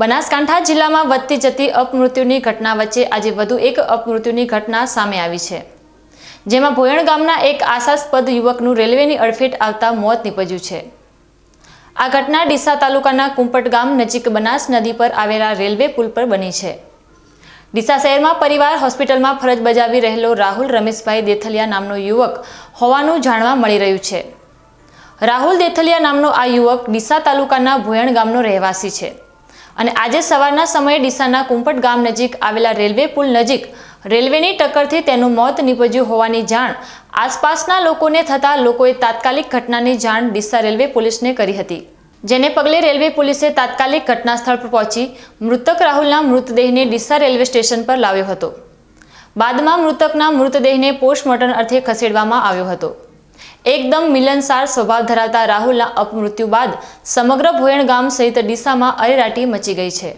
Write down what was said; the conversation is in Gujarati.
બનાસકાંઠા જિલ્લામાં વધતી જતી અપમૃત્યુની ઘટના વચ્ચે આજે વધુ એક અપમૃત્યુની ઘટના સામે આવી છે. જેમાં ભોયણ ગામના એક આશાસ્પદ યુવકનું રેલવેની અડફેટ આવતા મોત નીપજ્યું છે. આ ઘટના ડીસા તાલુકાના કુંપટ ગામ નજીક બનાસ નદી પર આવેલા રેલવે પુલ પર બની છે. ડીસા શહેરમાં પરિવાર હોસ્પિટલમાં ફરજ બજાવી રહેલો રાહુલ રમેશભાઈ દેથલિયા નામનો યુવક હોવાનું જાણવા મળી રહ્યું છે. રાહુલ દેથલિયા નામનો આ યુવક ડીસા તાલુકાના ભોયણ ગામનો રહેવાસી છે. અને આજે સવારના સમયે ડીસાના કુંપટ ગામ નજીક આવેલા રેલવે પુલ નજીક રેલવેની ટક્કરથી તેનું મોત નીપજ્યું હોવાની જાણ આસપાસના લોકોને થતાં લોકોએ તાત્કાલિક ઘટનાની જાણ ડીસા રેલવે પોલીસને કરી હતી. જેને પગલે રેલવે પોલીસે તાત્કાલિક ઘટના સ્થળ પર પહોંચી મૃતક રાહુલના મૃતદેહને ડીસા રેલવે સ્ટેશન પર લાવ્યો હતો. બાદમાં મૃતકના મૃતદેહને પોસ્ટમોર્ટમ અર્થે ખસેડવામાં આવ્યો હતો. એકદમ મિલનસાર સ્વભાવ ધરાવતા રાહુલના અપમૃત્યુ બાદ સમગ્ર ભોયણ ગામ સહિત ડીસામાં અરેરાટી મચી ગઈ છે.